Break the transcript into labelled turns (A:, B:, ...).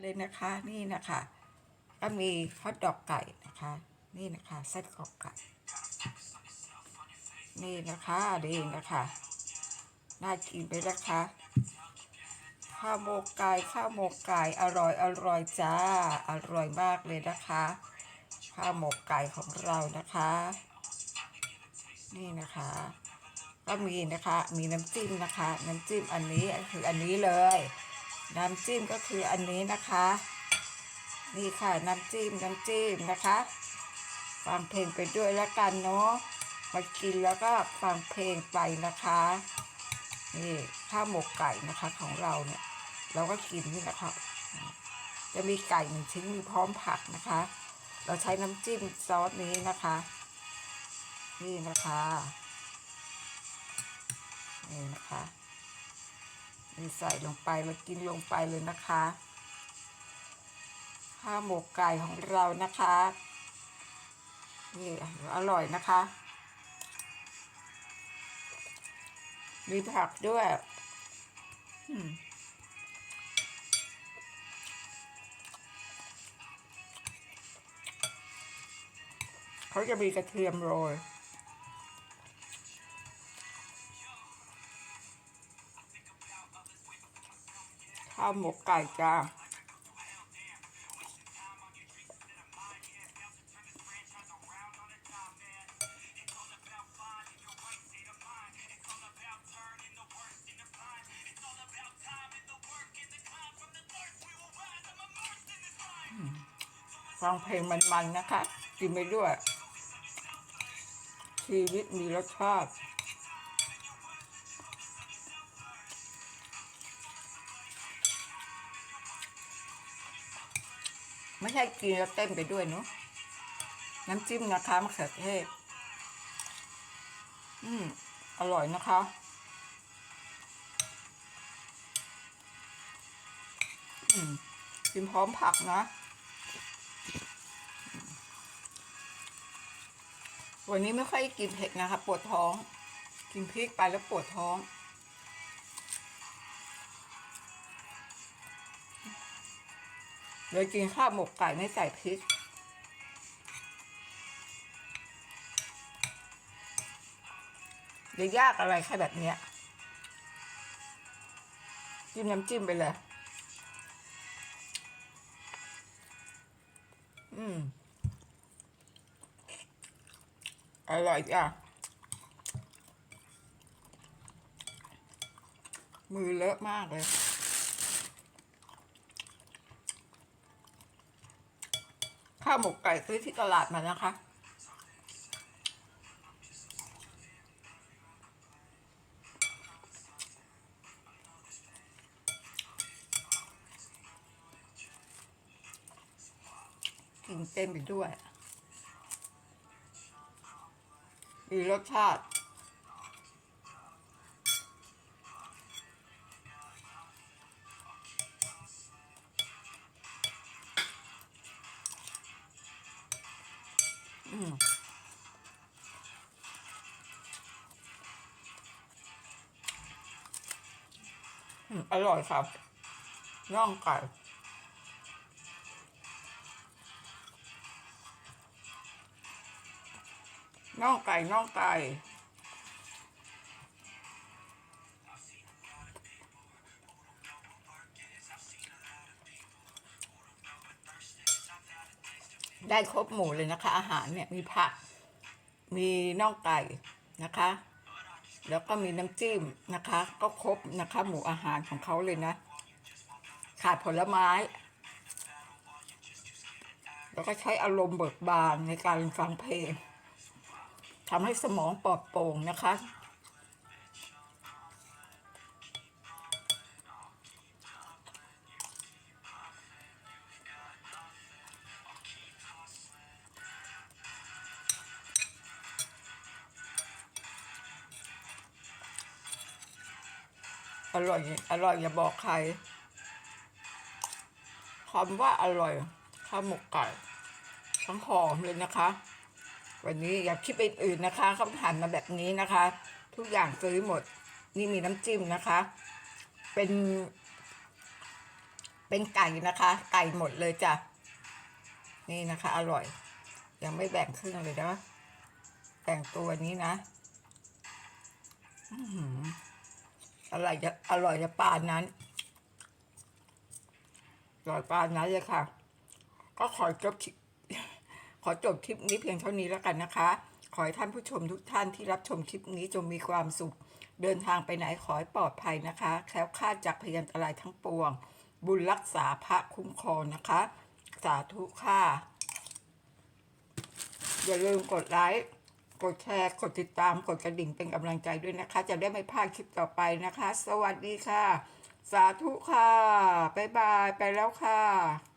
A: เลยนะคะนี่นะคะก็มีฮอทดอกไก่นะคะ นี่นะคะไส้กรอกไก่นี่นะคะดีนะคะน่ากินไปนะคะข้าวหมกไก่ข้าวหมกไก่อร่อยอร่อยจ้าอร่อยมากเลยนะคะข้าวหมกไก่ของเรานะคะ นี่นะคะ ก็มีนะคะมีน้ำจิ้มนะคะ น้ำจิ้มอันนี้คืออันนี้เลย น้ำจิ้มก็คืออันนี้นะคะ นี่ค่ะน้ำจิ้มน้ำจิ้มนะคะฟังเพลงไปด้วยแล้วกันเนาะมากินแล้วก็ฟังเพลงไปนะคะนี่ข้าวหมกไก่นะคะของเราเนี่ยเราก็กินนี่นะคะจะมีไก่หนึ่งชิ้นมีพร้อมผักนะคะ เราใช้น้ำจิ้มซอสนี้นะคะ นี่นะคะนี่นะคะ ใส่ลงไปแล้วกินลงไปเลยนะคะข้าวหมกไก่ของเรานะคะนี่อร่อยนะคะ มีผักด้วยเขาจะมีกระเทียมโรย ข้าวหมกไก่จ้าฟังเพลงมันๆนะคะ กินไปด้วย ชีวิตมีรสชาติ ไม่ใช่กินแล้วเต้นไปด้วยเนาะน้ำจิ้มนะคะมะเขือเทศ อืม อร่อยนะคะ อืมกินพร้อมผักนะ วันนี้ไม่ค่อยกินเผ็ดนะคะ ปวดท้อง กินพริกไปแล้วปวดท้อง เลยกินข้าวหมกไก่ไม่ใส่พริก จะยากอะไรแค่แบบเนี้ยจิ้มน้ำจิ้มไปเลย อืม อร่อยจ้ะมือเลอะมากเลย ข้าวหมกไก่ซื้อที่ตลาดมานะคะ กินเต็มไปด้วย มีรสชาติ อร่อยครับน่องไก่น่องไก่น่องไก่ได้ครบหมู่เลยนะคะ อาหารเนี่ยมีผัก มีน่องไก่นะคะ แล้วก็มีน้ำจิ้มนะคะ ก็ครบนะคะ หมู่อาหารของเขาเลยนะ ขาดผลไม้ แล้วก็ใช้อารมณ์เบิกบานในการฟังเพลงทำให้สมองปลอดโปร่งนะคะ ร่อย อร่อยอย่าบอกใครคำว่าอร่อยข้าวหมกไก่ทั้งหอมเลยนะคะ วันนี้อย่าคิดเป็นอื่นนะคะเขาหั่นมาแบบนี้นะคะ ทุกอย่างซื้อหมด นี่มีน้ำจิ้มนะคะ เป็น เป็นไก่นะคะ ไก่หมดเลยจ้ะนี่นะคะ อร่อย ยังไม่แบ่งครึ่งเลยนะแบ่งตัวนี้นะ อื้ อหืออร่อยจะอร่อยจะปานนั้นอร่อยปานนั้นเลยค่ะ ก็ขอจบคลิปขอจบคลิปนี้เพียงเท่านี้แล้วกันนะคะ ขอให้ท่านผู้ชมทุกท่านที่รับชมคลิปนี้จงมีความสุข เดินทางไปไหนขอให้ปลอดภัยนะคะ แคล้วคลาดจากพยันตรายทั้งปวง บุญรักษาพระคุ้มครองนะคะ สาธุค่ะ อย่าลืมกดไลค์ กดแชร์ กดติดตาม กดกระดิ่งเป็นกำลังใจด้วยนะคะ จะได้ไม่พลาดคลิปต่อไปนะคะ สวัสดีค่ะ สาธุค่ะ บ๊ายบาย ไปแล้วค่ะ